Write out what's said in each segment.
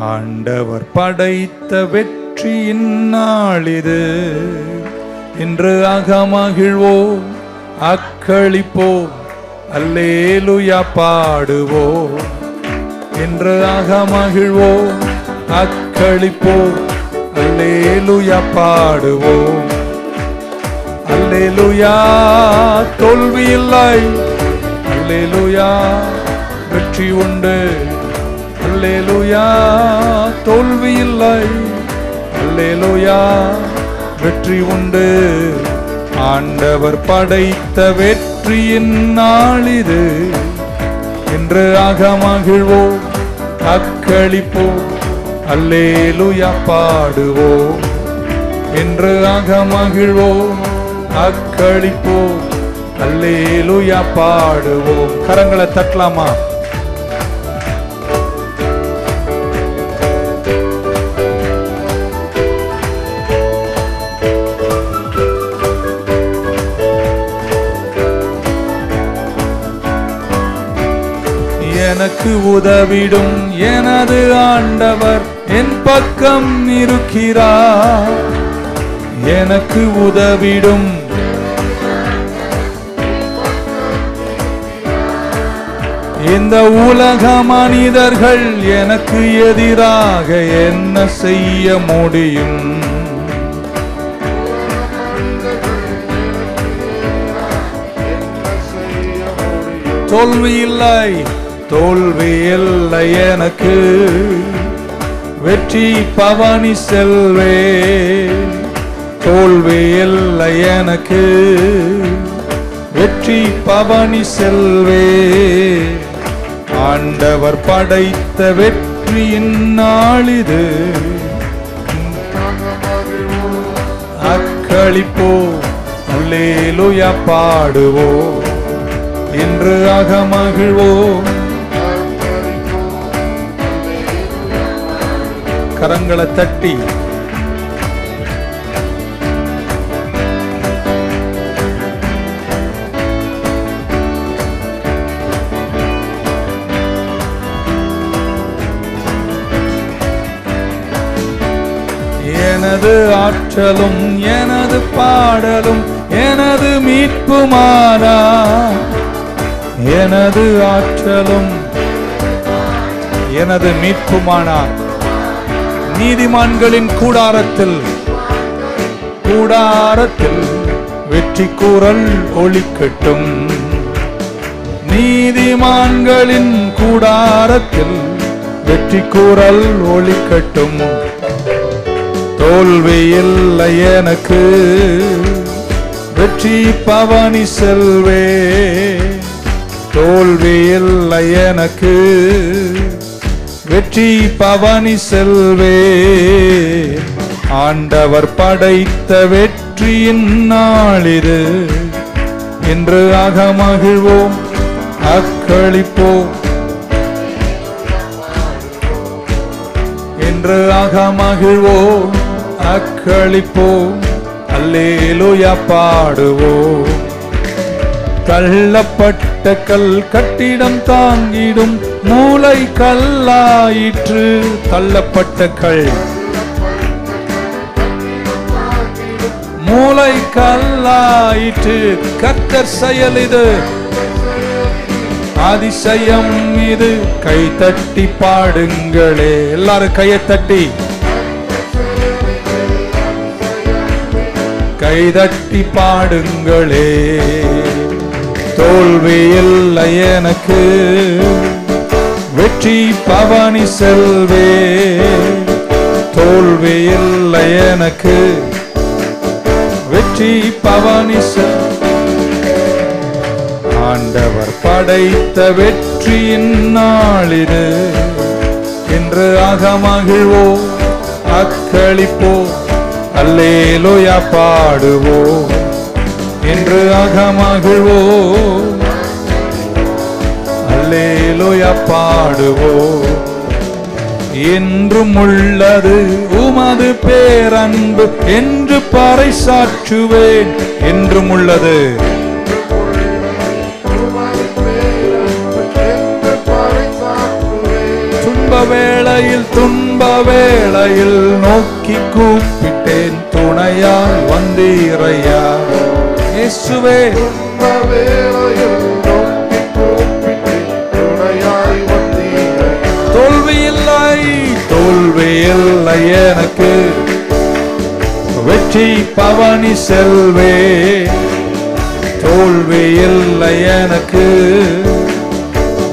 ஆண்டவர் படைத்த வெற்றியின் நாளிது. இன்று அகமகிழ்வோம் அக்களிப்போம் அல்லேலுயா பாடுவோம். இன்று அகமகிழ்வோம் அக்களிப்போம் அல்லேலுயா பாடுவோம். அல்லேலுயா தோல்வி இல்லை அல்லேலுயா வெற்றி உண்டு. அல்லேலுயா. தோல்வி இல்லை. அல்லேலுயா. வெற்றி உண்டு. ஆண்டவர் படைத்த வெற்றியின் நாளிது என்று அகமகிழ்வோம். தக்களிப்போ அல்லேலுயா பாடுவோ என்று அகமகிழ்வோம். அக்களிப்போம் அல்லேலுயா பாடுவோம். கரங்களை தட்டலாமா? எனக்கு உதவிடும் எனது ஆண்டவர் என் பக்கம் இருக்கிறார். எனக்கு உதவிடும். இந்த உலக மனிதர்கள் எனக்கு எதிராக என்ன செய்ய முடியும்? தோல்வி இல்லை தோல்வி இல்லை எனக்கு. வெற்றி பவனி செல்வே தோல்வி இல்லை எனக்கு. வெற்றி பவனி செல்வே ஆண்டவர் படைத்த வெற்றியின் நாளிது அக்களிப்போ அல்லேலுயா பாடுவோ இன்று அகமகிழ்வோம். கரங்களை தட்டி. எனது ஆற்றலும் எனது பாடலும் எனது மீட்புமானா எனது ஆற்றலும் எனது மீட்புமானார் நீதிமான்களின் கூடாரத்தில். கூடாரத்தில் வெற்றி கூறல் ஒளிக்கட்டும். நீதிமான்களின் கூடாரத்தில் வெற்றி கூறல் ஒளிக்கட்டும். தோல்வி இல்லை எனக்கு வெற்றி பவனி செல்வே. தோல்வி இல்லை எனக்கு வெற்றி பவனி செல்வே. ஆண்டவர் படைத்த வெற்றியின் நாளிது. என்று அகமகிழ்வோம் அக்களிப்போம். என்று அகமகிழ்வோம் அக்களிப்போம். அல்லேலுயா பாடுவோம். தள்ளப்பட்ட கல் கட்டிடம் தாங்கிடும் மூளை கல்லாயிற்று. தள்ளப்பட்ட கல். மூளை கல்லாயிற்று. கத்தர் செயல் இது. அதிசயம் இது. கை தட்டி பாடுங்களே. எல்லாரும் கையை தட்டி. கை தட்டி பாடுங்களே. தோல்வி இல்லை எனக்கு. வெற்றி பவனி செல்வே. தோல்வி இல்லை எனக்கு. வெற்றி பவனி செல். ஆண்டவர் படைத்த வெற்றியின் நாளிது. என்று அகமகிழ்வோ அக்களிப்போ அல்லேலோயா பாடுவோம் என்று அகமகிழ்வோ அல்லேலோயா பாடுவோ என்றும் உள்ளது உமது பேரன்பு என்று பறைசாற்றுவேன். என்றும் உள்ளது துன்ப வேளையில் துன்ப வேளையில் நோக்கி கூப்பிட்டேன். துணையால் வந்தீரையா? இயேசுவே. தோல்வியில்லை. வேளையில் எனக்கு. வெற்றி பவனி செல்வே. தோல்வியில்லை எனக்கு.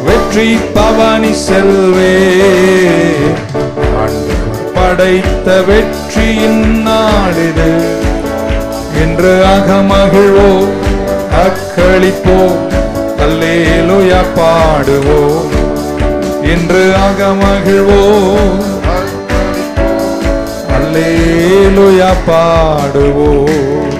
வெற்றி பவனி செல்வே. படைத்த வெற்றியின் நாளிது. என்று அகமகிழ்வோ அக்களிப்போ அல்லேலுயா பாடுவோம் இன்று அகமகிழ்வோம் அல்லேலுயா பாடுவோம்